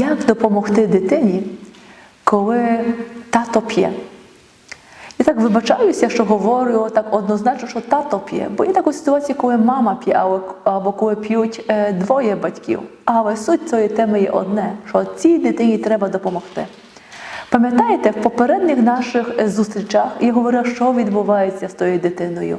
Як допомогти дитині, коли тато п'є? Я так вибачаюся, що говорю так однозначно, що тато п'є. Бо є така ситуація, коли мама п'є, або, коли п'ють е, двоє батьків. Але суть цієї теми є одне: що цій дитині треба допомогти. Пам'ятаєте, в попередніх наших е, зустрічах я говорила, що відбувається з тою дитиною,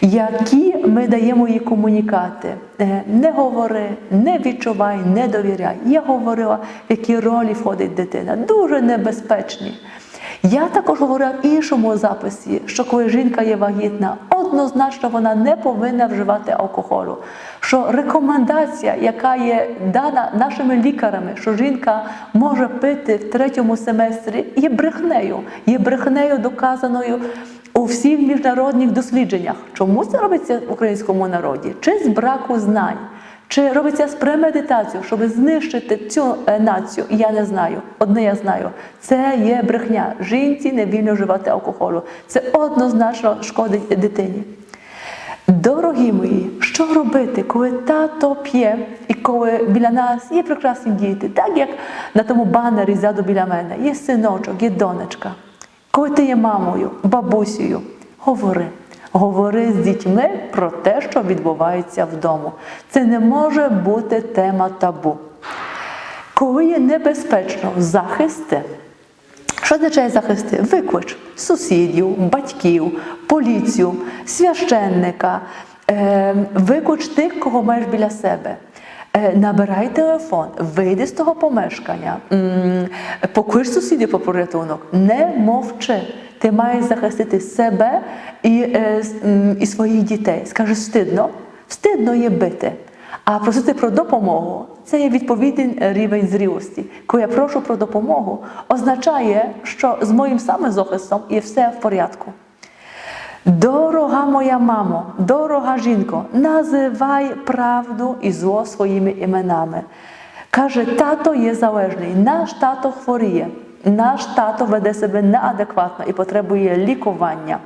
які ми даємо їй комунікати. Е, Не говори, не відчувай, не довіряй. Я говорила, в які ролі входить дитина. Дуже небезпечні. Я також говорила в іншому записі, що коли жінка є вагітна, однозначно вона не повинна вживати алкоголю. Що рекомендація, яка є дана нашими лікарами, що жінка може пити в третьому семестрі, є брехнею, є брехнею доказаною у всіх міжнародних дослідженнях. Чому це робиться в українському народі? Чи з браку знань? Чи робиться з премедитацією, щоб знищити цю е, націю? Я не знаю. Одне я знаю, це є брехня. Жінці не вільно вживати алкоголю. Це однозначно шкодить дитині. Дорогі мої, що робити, коли тато п'є і коли біля нас є прекрасні діти, так як на тому банері ззаду біля мене є синочок, є донечка. Коли ти є мамою, бабусею, говори. Говори з дітьми про те, що відбувається вдома. Це не може бути тема табу. Коли є небезпечно захисти, що означає захисти? Виклич сусідів, батьків, поліцію, священника, е, виклич тих, кого маєш біля себе. Е, Набирай телефон, вийди з того помешкання, поклич сусідів по порятунок, не мовчи. Ти маєш захистити себе і, е, і своїх дітей. Скажи, стидно, стидно є бити. А просити про допомогу це є відповідний рівень зрілості. Коли я прошу про допомогу, означає, що з моїм самозахистом є все в порядку. Дорога моя мамо, дорога жінко, називай правду і зло своїми іменами. Каже, тато є залежний, наш тато хворіє, наш тато веде себе неадекватно і потребує лікування.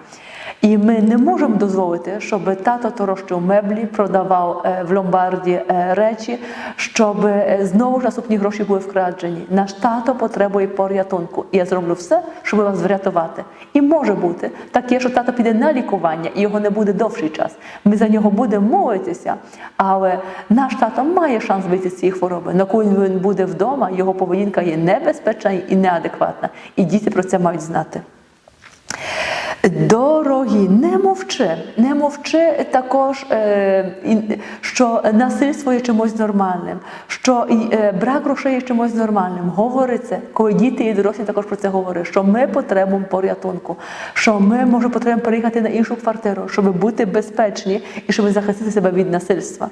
І ми не можемо дозволити, щоб тато торощив меблі, продавав е, в ломбарді е, речі, щоб е, знову ж наступні гроші були вкрадені. Наш тато потребує порятунку. І я зроблю все, щоб вас врятувати. І може бути таке, що тато піде на лікування і його не буде довший час. Ми за нього будемо молитися, але наш тато має шанс вийти з цієї хвороби. Но коли він буде вдома, його поведінка є небезпечна і неадекватна. І діти про це мають знати. Дорогі, не мовчи, не мовчи також, е, що насильство є чимось нормальним, що е, брак грошей є чимось нормальним. Говори це, коли діти і дорослі також про це говорять, що ми потребуємо порятунку, що ми може потребуємо переїхати на іншу квартиру, щоб бути безпечні і щоб захистити себе від насильства.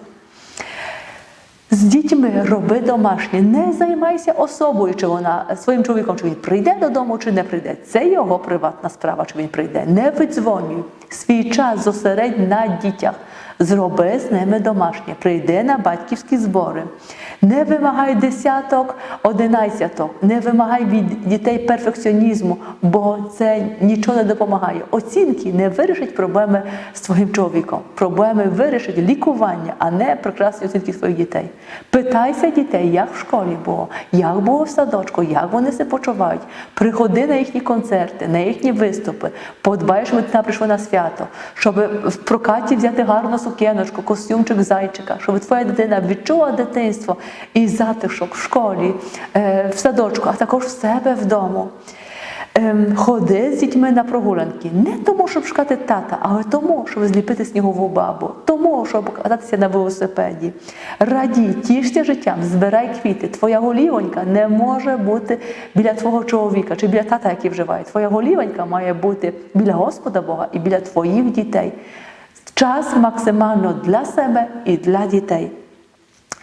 З дітьми роби домашнє, не займайся особою, чи вона своїм чоловіком, чи він прийде додому, чи не прийде. Це його приватна справа, чи він прийде. Не видзвонюй. Свій час зосередь на дітях. Зроби з ними домашнє, прийди на батьківські збори. Не вимагай десяток, одинадцяток, не вимагай від дітей перфекціонізму, бо це нічого не допомагає. Оцінки не вирішать проблеми з твоїм чоловіком. Проблеми вирішить лікування, а не прекрасні оцінки своїх дітей. Питайся дітей, як в школі було, як було в садочку, як вони себе почувають. Приходи на їхні концерти, на їхні виступи, подбай, щоб дитина прийшла на свято, щоб в прокаті взяти гарну сукеночку, костюмчик зайчика, щоб твоя дитина відчула дитинство і затишок в школі, е, в садочку, а також в себе вдома. Ем, Ходи з дітьми на прогулянки не тому, щоб шукати тата, але тому, щоб зліпити снігову бабу, тому, щоб кататися на велосипеді. Радій, тішся життям, збирай квіти. Твоя голівонька не може бути біля твого чоловіка чи біля тата, який вживає. Твоя голівонька має бути біля Господа Бога і біля твоїх дітей. Час максимально для себе і для дітей.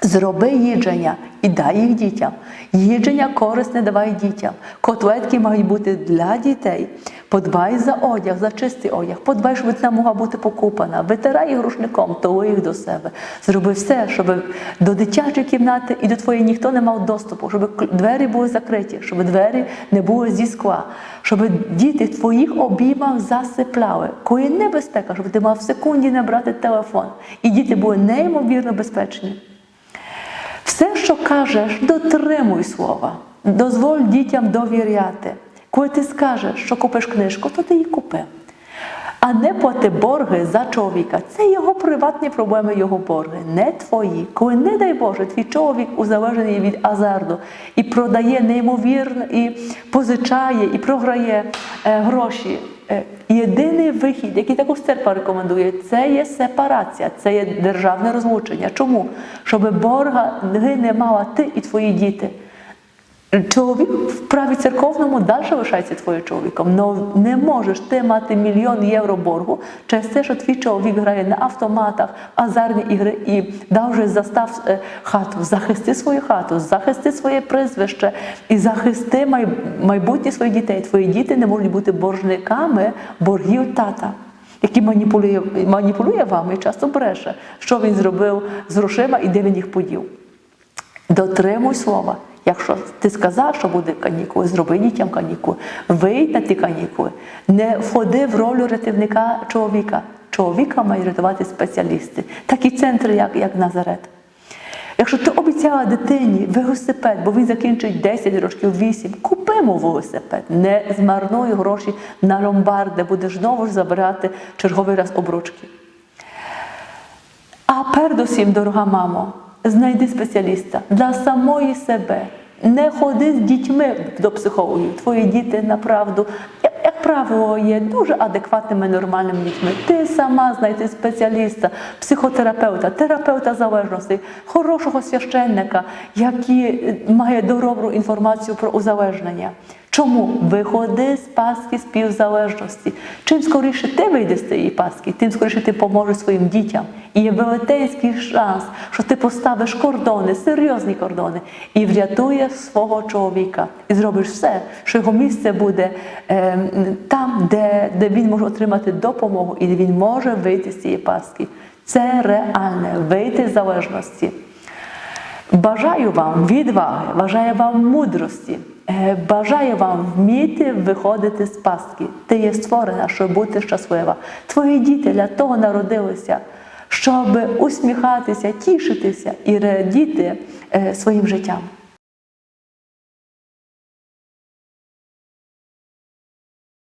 Зроби їдження і дай їх дітям. Їдження корисне давай дітям. Котлетки мають бути для дітей. Подбай за одяг, за чистий одяг. Подбай, щоб дитина могла бути покупана. Витирай їх рушником, толи їх до себе. Зроби все, щоб до дитячої кімнати і до твоєї ніхто не мав доступу, щоб двері були закриті, щоб двері не були зі скла, щоб діти в твоїх обіймах засипляли. Коли небезпека, щоб ти мав в секунді набрати телефон. І діти були неймовірно безпечні. Все, що кажеш, дотримуй слова. Дозволь дітям довіряти. Коли ти скажеш, що купиш книжку, то ти її купи. А не плати борги за чоловіка. Це його приватні проблеми, його борги, не твої. Коли, не дай Боже, твій чоловік узалежений від азарду і продає неймовірно, і позичає, і програє е, гроші. Е, єдиний вихід, який також церква рекомендує, це є сепарація, це є державне розлучення. Чому? Щоб борга не мала ти і твої діти. Чоловік в праві церковному далі лишається твоїм чоловіком. Но не можеш ти мати мільйон євро боргу через те, що твій чоловік грає на автоматах, азарні ігри і дав вже застав е, хату. Захисти свою хату, захисти своє призвище і захисти май- майбутнє своїх дітей. Твої діти не можуть бути боржниками боргів тата. Який маніпулює, маніпулює вами і часто бреше, що він зробив з грошима і де він їх подів. Дотримуй слова. Якщо ти сказав, що буде канікули, зроби дітям канікули, вийдь на ті канікули, не входи в роль рятівника чоловіка. Чоловіка мають рятувати спеціалісти, такі центри, як, як Назарет. Якщо ти обіцяла дитині велосипед, бо він закінчить 10 років 8, купи йому велосипед, не змарнуй гроші на ломбард, де будеш знову ж забирати черговий раз обручки. А передусім, дорога мамо, знайди спеціаліста для самої себе. Не ходи з дітьми до психологів. Твої діти направду, як, правило, є дуже адекватними, нормальними дітьми. Ти сама знайди спеціаліста, психотерапевта, терапевта залежності, хорошого священника, який має добру інформацію про узалежнення. Чому? Виходи з паски співзалежності. Чим скоріше ти вийдеш з цієї паски, тим скоріше ти поможеш своїм дітям. І є велетенський шанс, що ти поставиш кордони, серйозні кордони, і врятуєш свого чоловіка. І зробиш все, що його місце буде е, там, де, де він може отримати допомогу, і він може вийти з цієї паски. Це реальне вийти з залежності. Бажаю вам відваги, бажаю вам мудрості, бажаю вам вміти виходити з пастки. Ти є створена, щоб бути щаслива. Твої діти для того народилися, щоб усміхатися, тішитися і радіти е, своїм життям.